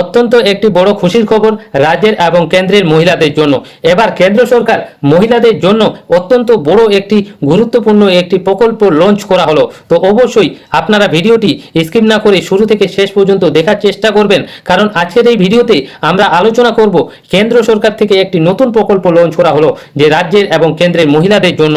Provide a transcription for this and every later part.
অত্যন্ত একটি বড় খুশির খবর রাজ্যের এবং কেন্দ্রের মহিলাদের জন্য। এবার কেন্দ্র সরকার মহিলাদের জন্য অত্যন্ত বড় একটি গুরুত্বপূর্ণ একটি প্রকল্প লঞ্চ করা হলো। তো অবশ্যই আপনারা ভিডিওটি স্কিপ না করে শুরু থেকে শেষ পর্যন্ত দেখার চেষ্টা করবেন, কারণ আজকের এই ভিডিওতে আমরা আলোচনা করব কেন্দ্র সরকার থেকে একটি নতুন প্রকল্প লঞ্চ করা হলো, যে রাজ্যের এবং কেন্দ্রের মহিলাদের জন্য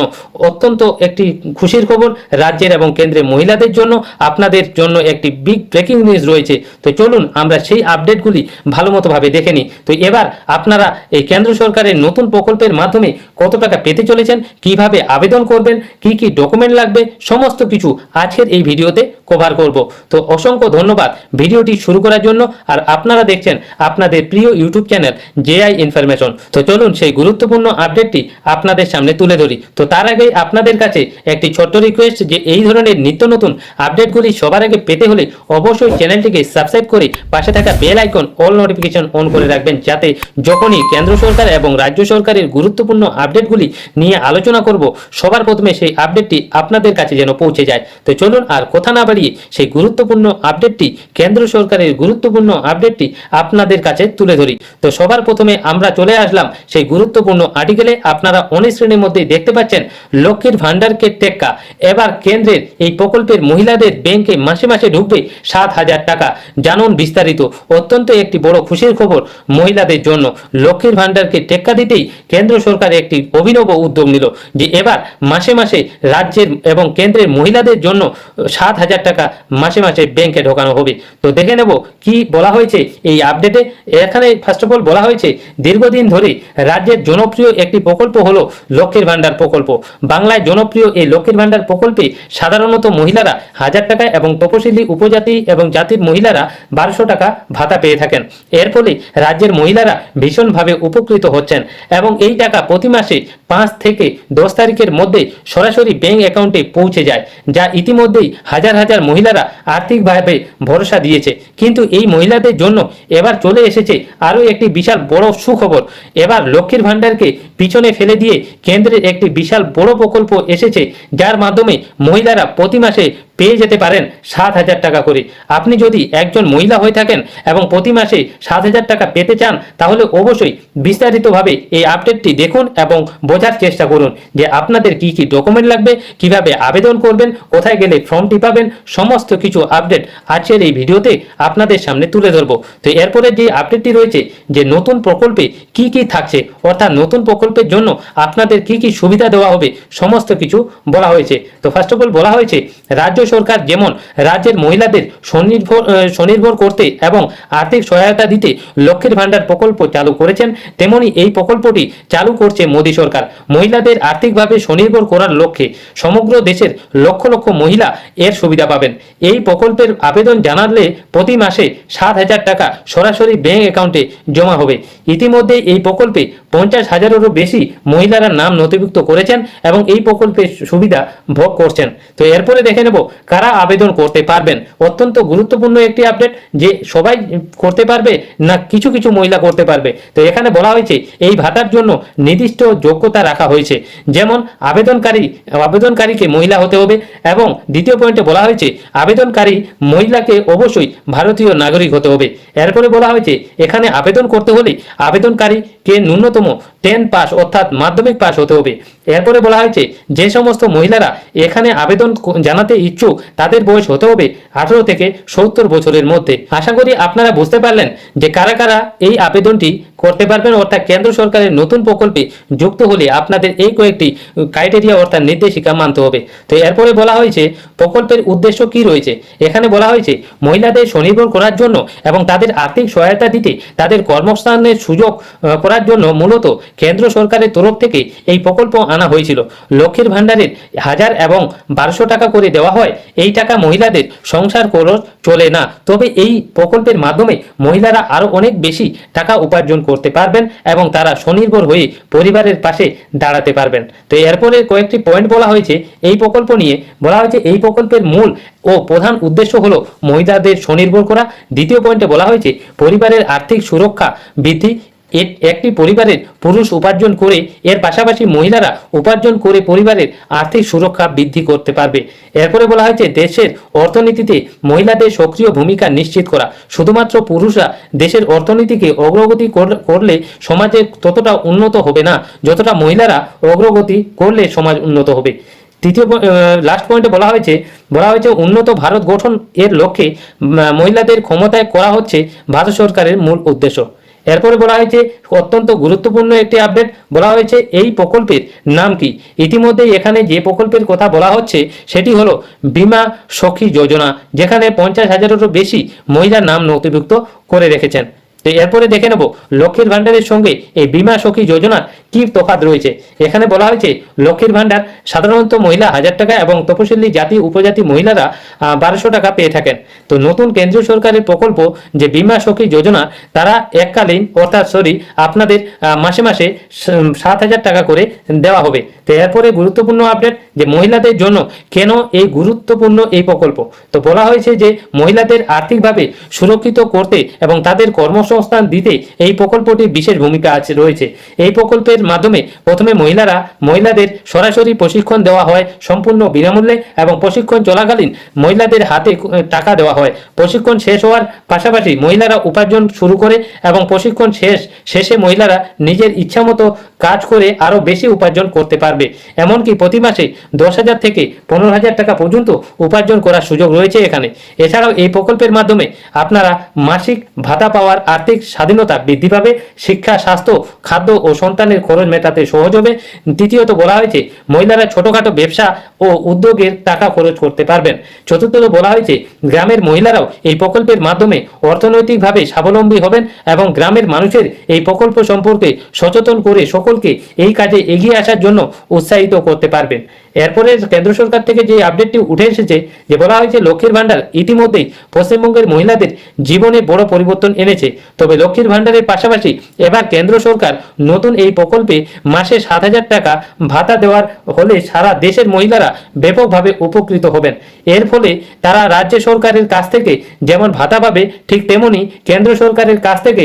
অত্যন্ত একটি খুশির খবর। রাজ্যের এবং কেন্দ্রের মহিলাদের জন্য আপনাদের জন্য একটি বিগ ব্রেকিং নিউজ রয়েছে। তো চলুন আমরা সেই আপডেটগুলি ভালো মতোভাবে দেখে নিই তো এবার আপনারা এই কেন্দ্র সরকারের নতুন প্রকল্পের মাধ্যমে কত টাকা পেতে চলেছেন, কীভাবে আবেদন করবেন, কি কি ডকুমেন্ট লাগবে, সমস্ত কিছু আজকের এই ভিডিওতে কভার করব। তো অসংখ্য ধন্যবাদ ভিডিওটি শুরু করার জন্য। আর আপনারা দেখছেন আপনাদের প্রিয় ইউটিউব চ্যানেল জেআই ইনফরমেশন। তো চলুন সেই গুরুত্বপূর্ণ আপডেটটি আপনাদের সামনে তুলে ধরি। তো তার আগে আপনাদের কাছে একটি ছোট্ট রিকোয়েস্ট যে এই ধরনের নিত্য নতুন আপডেটগুলি সবার আগে পেতে হলে অবশ্যই চ্যানেলটিকে সাবস্ক্রাইব করে পাশে থাকা bell icon all notification on করে রাখবেন। যাতে যখনই কেন্দ্র সরকার এবং রাজ্য সরকারের গুরুত্বপূর্ণ আপডেটগুলি নিয়ে আলোচনা করব, সবার প্রথমে সেই আপডেটটি আপনাদের কাছে যেন পৌঁছে যায়। তো চলুন আর কথা না বাড়িয়ে সেই গুরুত্বপূর্ণ আপডেটটি কেন্দ্র সরকারের গুরুত্বপূর্ণ আপডেটটি আপনাদের কাছে তুলে ধরি। তো সবার প্রথমে আমরা চলে আসলাম সেই গুরুত্বপূর্ণ আর্টিকেলে আপনারা অনেক শ্রেণির মধ্যে দেখতে পাচ্ছেন, লক্ষ্মীর ভান্ডারকে টেক্কা। এবার কেন্দ্রের এই প্রকল্পের মহিলাদের ব্যাংকে মাসে মাসে ঢুকবে সাত হাজার টাকা। জানুন বিস্তারিত। অত্যন্ত একটি বড় খুশির খবর মহিলাদের জন্য। লক্ষ্মীর ভান্ডারকে টেক্কা দিতেই কেন্দ্র সরকার একটি অভিনব উদ্যোগ নিল যে এবার মাসে মাসে রাজ্যের এবং কেন্দ্রের মহিলাদের জন্য সাত হাজার টাকা মাসে মাসে ব্যাংকে ঢোকানো হবে। তো দেখে নেব কি বলা হয়েছে এই আপডেটে এখানে ফার্স্ট অফ অল বলা হয়েছে, দীর্ঘদিন ধরে রাজ্যের জনপ্রিয় একটি প্রকল্প হলো লক্ষ্মীর ভান্ডার প্রকল্প। বাংলায় জনপ্রিয় এই লক্ষ্মীর ভান্ডার প্রকল্পে সাধারণত মহিলারা হাজার টাকা এবং তপশিলি উপজাতি এবং জাতির মহিলারা বারোশো টাকা ভাতা পেয়ে থাকেন। এর ফলে রাজ্যের মহিলারা ভীষণভাবে উপকৃত হচ্ছেন এবং এই টাকা প্রতি মাসে পাঁচ থেকে দশ তারিখের মধ্যে সরাসরি ব্যাংক অ্যাকাউন্টে পৌঁছে যায়, যা ইতিমধ্যেই হাজার হাজার মহিলারা আর্থিকভাবে ভরসা দিয়েছে। কিন্তু এই মহিলাদের জন্য এবার চলে এসেছে আরও একটি বিশাল বড় সুখবর। এবার লক্ষ্মীর ভাণ্ডারকে পিছনে ফেলে দিয়ে কেন্দ্রের একটি বিশাল বড় প্রকল্প এসেছে, যার মাধ্যমে মহিলারা প্রতি মাসে পেয়ে যেতে পারেন সাত হাজার টাকা করে। আপনি যদি একজন মহিলা হয়ে থাকেন এবং প্রতি মাসে সাত হাজার টাকা পেতে চান, তাহলে অবশ্যই বিস্তারিতভাবে এই আপডেটটি দেখুন এবং বোঝার চেষ্টা করুন যে আপনাদের কি কি ডকুমেন্ট লাগবে, কীভাবে আবেদন করবেন, কোথায় গেলে ফর্মটি পাবেন, সমস্ত কিছু আপডেট আজকের এই ভিডিওতে আপনাদের সামনে তুলে ধরবো। তো এরপরে যে আপডেটটি রয়েছে, যে নতুন প্রকল্পে কি কি থাকছে, অর্থাৎ নতুন প্রকল্পের জন্য আপনাদের কি কি সুবিধা দেওয়া হবে, সমস্ত কিছু বলা হয়েছে। তো ফার্স্ট অফ অল বলা হয়েছে, রাজ্য সরকার যেমন রাজ্যের মহিলাদের স্বনির্ভর স্বনির্ভর করতে এবং আর্থিক সহায়তা দিতে লক্ষ্মীর ভান্ডার প্রকল্প চালু করেছেন, তেমনি এই প্রকল্পটি চালু করছে মোদী সরকার। মহিলাদের আর্থিকভাবে স্বনির্ভর করার লক্ষ্যে সমগ্র দেশের লক্ষ লক্ষ মহিলা এর সুবিধা পাবেন। এই প্রকল্পের আবেদন জানালে প্রতি মাসে সাত হাজার টাকা সরাসরি ব্যাংক অ্যাকাউন্টে জমা হবে। ইতিমধ্যে এই প্রকল্পে পঞ্চাশ হাজারেরও বেশি মহিলারা নাম নথিভুক্ত করেছেন এবং এই প্রকল্পের সুবিধা ভোগ করছেন। তো এরপরে দেখে নেব কারা আবেদন করতে পারবেন? অত্যন্ত গুরুত্বপূর্ণ একটি আপডেট যে সবাই করতে পারবে না কিছু কিছু মহিলা করতে পারবে। তো এখানে বলা হয়েছে, এই ভাতার জন্য নির্দিষ্ট যোগ্যতা রাখা হয়েছে। যেমন, আবেদনকারী, আবেদনকারীকে মহিলা হতে হবে এবং দ্বিতীয় পয়েন্টে বলা হয়েছে, আবেদনকারী মহিলাকে অবশ্যই ভারতীয় নাগরিক হতে হবে। এরপরে বলা হয়েছে, এখানে আবেদন করতে হলে আবেদনকারীকে ন্যূনতম টেন পাস অর্থাৎ মাধ্যমিক পাস হতে হবে। এরপরে বলা হয়েছে, যে সমস্ত মহিলারা এখানে আবেদন জানাতে ইচ্ছুক তাদের বয়স হতে হবে আঠারো থেকে সত্তর বছরের মধ্যে। আশা করি আপনারা বুঝতে পারলেন যে কারা কারা এই আবেদনটি করতে পারবেন, অর্থাৎ কেন্দ্র সরকারের নতুন প্রকল্পে যুক্ত হলে আপনাদের এই কয়েকটি ক্রাইটেরিয়া অর্থাৎ নির্দেশিকা মানতে হবে। তো এরপরে বলা হয়েছে, প্রকল্পের উদ্দেশ্য কি রয়েছে? এখানে বলা হয়েছে, মহিলাদের স্বনির্ভর করার জন্য এবং তাদের আর্থিক সহায়তা দিতে তাদের কর্মস্থানের সুযোগ করার জন্য মূলত কেন্দ্র সরকারের তরফ থেকে এই প্রকল্প আনা হয়েছিল। লক্ষ্মীর ভাণ্ডারের হাজার এবং বারোশো টাকা করে দেওয়া হয়। এই টাকা মহিলাদের সংসার খরচ চলে না। তবে এই প্রকল্পের মাধ্যমে মহিলারা আরও অনেক বেশি টাকা উপার্জন করতে পারবেন এবং তারা স্বনির্ভর হয়ে পরিবারের পাশে দাঁড়াতে পারবেন। তো এরপরে কয়েকটি পয়েন্ট বলা হয়েছে। এই প্রকল্প নিয়ে বলা হয়েছে, এই প্রকল্পের মূল ও প্রধান উদ্দেশ্য হলো মহিলাদের স্বনির্ভর করা। দ্বিতীয় পয়েন্টে বলা হয়েছে, পরিবারের আর্থিক সুরক্ষা বৃদ্ধি একটি পরিবারের পুরুষ উপার্জন করে, এর পাশাপাশি মহিলারা উপার্জন করে পরিবারের আর্থিক সুরক্ষা বৃদ্ধি করতে পারবে। এরপরে বলা হয়েছে, দেশের অর্থনীতিতে মহিলাদের সক্রিয় ভূমিকা নিশ্চিত করা। শুধুমাত্র পুরুষরা দেশের অর্থনীতিকে অগ্রগতি কর- করলে সমাজে ততটা উন্নত হবে না, যতটা মহিলারা অগ্রগতি করলে সমাজ উন্নত হবে। তৃতীয় লাস্ট পয়েন্টে বলা হয়েছে বলা হয়েছে, উন্নত ভারত গঠন এর লক্ষ্যে মহিলাদের ক্ষমতায় করা হচ্ছে ভারত সরকারের মূল উদ্দেশ্য। এরপরে বলা হয়েছে, অত্যন্ত গুরুত্বপূর্ণ একটি আপডেট বলা হয়েছে, এই প্রকল্পের নাম কি? ইতিমধ্যে এখানে যে প্রকল্পের কথা বলা হচ্ছে, সেটি হলো বিমা সখী যোজনা, যেখানে পঞ্চাশ হাজারেরও বেশি মহিলার নাম নথিভুক্ত করে রেখেছেন। তো এরপরে দেখে নেব লক্ষ্মীর ভান্ডারের সঙ্গে এই বিমা সখী যোজনার কি তফাৎ রয়েছে। এখানে বলা হয়েছে, লক্ষ্মীর ভান্ডার সাধারণত মহিলা হাজার টাকা এবং তপশিলি জাতি, উপজাতি মহিলারা বারোশো টাকা পেয়ে থাকেন। তো নতুন কেন্দ্রীয় সরকারের প্রকল্প যে বিমা সখী যোজনা, তারা এককালীন, অর্থাৎ সরি আপনাদের মাসে মাসে সাত হাজার টাকা করে দেওয়া হবে। তো এরপরে গুরুত্বপূর্ণ আপডেট যে মহিলাদের জন্য কেন এই গুরুত্বপূর্ণ এই প্রকল্প? তো বলা হয়েছে যে মহিলাদের আর্থিকভাবে সুরক্ষিত করতে এবং তাদের কর্মসংস্থান দিতে এই প্রকল্পটির বিশেষ ভূমিকা আছে রয়েছে। এই প্রকল্পের মাধ্যমে প্রথমে মহিলারা, মহিলাদের সরাসরি প্রশিক্ষণ দেওয়া হয় সম্পূর্ণ বিনামূল্যে এবং প্রশিক্ষণ চলাকালীন মহিলাদের হাতে টাকা দেওয়া হয়। প্রশিক্ষণ শেষ হওয়ার পাশাপাশি মহিলারা উপার্জন শুরু করে এবং প্রশিক্ষণ শেষ, শেষে মহিলারা নিজের ইচ্ছামতো কাজ করে আরও বেশি উপার্জন করতে পারবে। এমনকি প্রতি মাসে দশ হাজার থেকে পনেরো হাজার টাকা পর্যন্ত উপার্জন করার সুযোগ রয়েছে এখানে। এছাড়াও এই প্রকল্পের মাধ্যমে আপনারা মাসিক ভাতা পাওয়ার আর্থিক স্বাধীনতা বৃদ্ধি পাবে, শিক্ষা, স্বাস্থ্য, খাদ্য ও সন্তানের খরচ মেটাতে সহজ হবে। তৃতীয়ত বলা হয়েছে, মহিলারা ছোটখাটো ব্যবসা ও উদ্যোগের টাকা খরচ করতে পারবেন। চতুর্থত বলা হয়েছে, গ্রামের মহিলারাও এই প্রকল্পের মাধ্যমে অর্থনৈতিকভাবে স্বাবলম্বী হবেন এবং গ্রামের মানুষের এই প্রকল্প সম্পর্কে সচেতন করে সকলকে এই কাজে এগিয়ে আসার জন্য উৎসাহিত করতে পারবেন। এরপরে কেন্দ্র সরকার থেকে যে আপডেটটি উঠে এসেছে, যে বলা হয়েছে লক্ষ্মীর ভান্ডার ইতিমধ্যেই পশ্চিমবঙ্গের মহিলাদের জীবনে বড় পরিবর্তন এনেছে। তবে লক্ষ্মীর ভান্ডারের পাশাপাশি এবার কেন্দ্র সরকার নতুন এই প্রকল্পে মাসে সাত হাজার টাকা ভাতা দেওয়ার হলে সারা দেশের মহিলারা ব্যাপকভাবে উপকৃত হবেন। এর ফলে তারা রাজ্য সরকারের কাছ থেকে যেমন ভাতা পাবে, ঠিক তেমনি কেন্দ্র সরকারের কাছ থেকে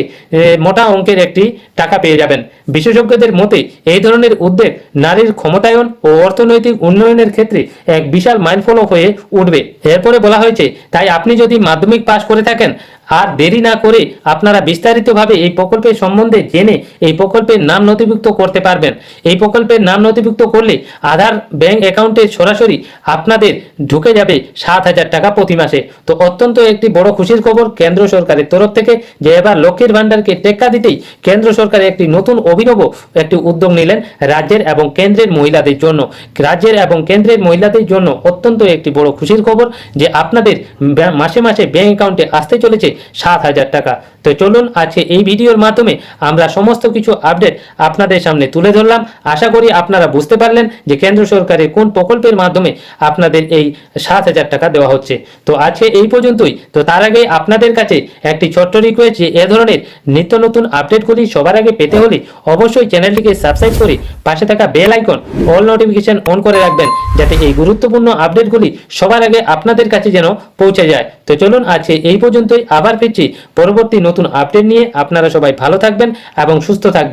মোটা অঙ্কের একটি টাকা পেয়ে যাবেন। বিশেষজ্ঞদের মতে, এই ধরনের উদ্যোগ নারীর ক্ষমতায়ন ও অর্থনৈতিক উন্নয়নের ক্ষেত্রে এক বিশাল মাইলফলক হয়ে উঠবে। এরপরে বলা হয়েছে, তাই আপনি যদি মাধ্যমিক পাশ করে থাকেন আর দেরি না করে আপনারা বিস্তারিতভাবে এই প্রকল্পের সম্বন্ধে জেনে এই প্রকল্পের নাম নথিভুক্ত করতে পারবেন। এই প্রকল্পের নাম নথিভুক্ত করলে আধার ব্যাংক অ্যাকাউন্টে সরাসরি আপনাদের ঢুকে যাবে সাত হাজার টাকা প্রতি মাসে। তো অত্যন্ত একটি বড় খুশির খবর কেন্দ্র সরকারের তরফ থেকে যে এবার লক্ষ্মীর ভান্ডারকে টেক্কা দিতেই কেন্দ্র সরকার একটি নতুন অভিনব একটি উদ্যোগ নিলেন রাজ্যের এবং কেন্দ্রের মহিলাদের জন্য। রাজ্যের এবং কেন্দ্রের মহিলাদের জন্য অত্যন্ত একটি বড় খুশির খবর যে আপনাদের মাসে মাসে ব্যাংক অ্যাকাউন্টে আসতে চলেছে সাত হাজার টাকা। তো চলুন আজকে এই ভিডিওর মাধ্যমে আমরা সমস্ত কিছু আপডেট আপনাদের সামনে তুলে ধরলাম। আশা করি আপনারা বুঝতে পারলেন যে কেন্দ্র সরকারের কোন প্রকল্পের মাধ্যমে আপনাদের এই সাত হাজার টাকা দেওয়া হচ্ছে। তো আজকে এই পর্যন্তই। তো তার আগে আপনাদের কাছে একটি ছোট্ট রিকোয়েস্ট যে এ ধরনের নিত্য নতুন আপডেটগুলি সবার আগে পেতে হলে অবশ্যই চ্যানেলটিকে সাবস্ক্রাইব করে পাশে থাকা bell icon all notification on করে রাখবেন। যাতে এই গুরুত্বপূর্ণ আপডেটগুলি সবার আগে আপনাদের কাছে যেন পৌঁছে যায়। তো চলুন আজকে এই পর্যন্তই, আবার ফিরছি পরবর্তী নতুন আপডেট নিয়ে। আপনারা সবাই ভালো থাকবেন এবং সুস্থ থাকবেন।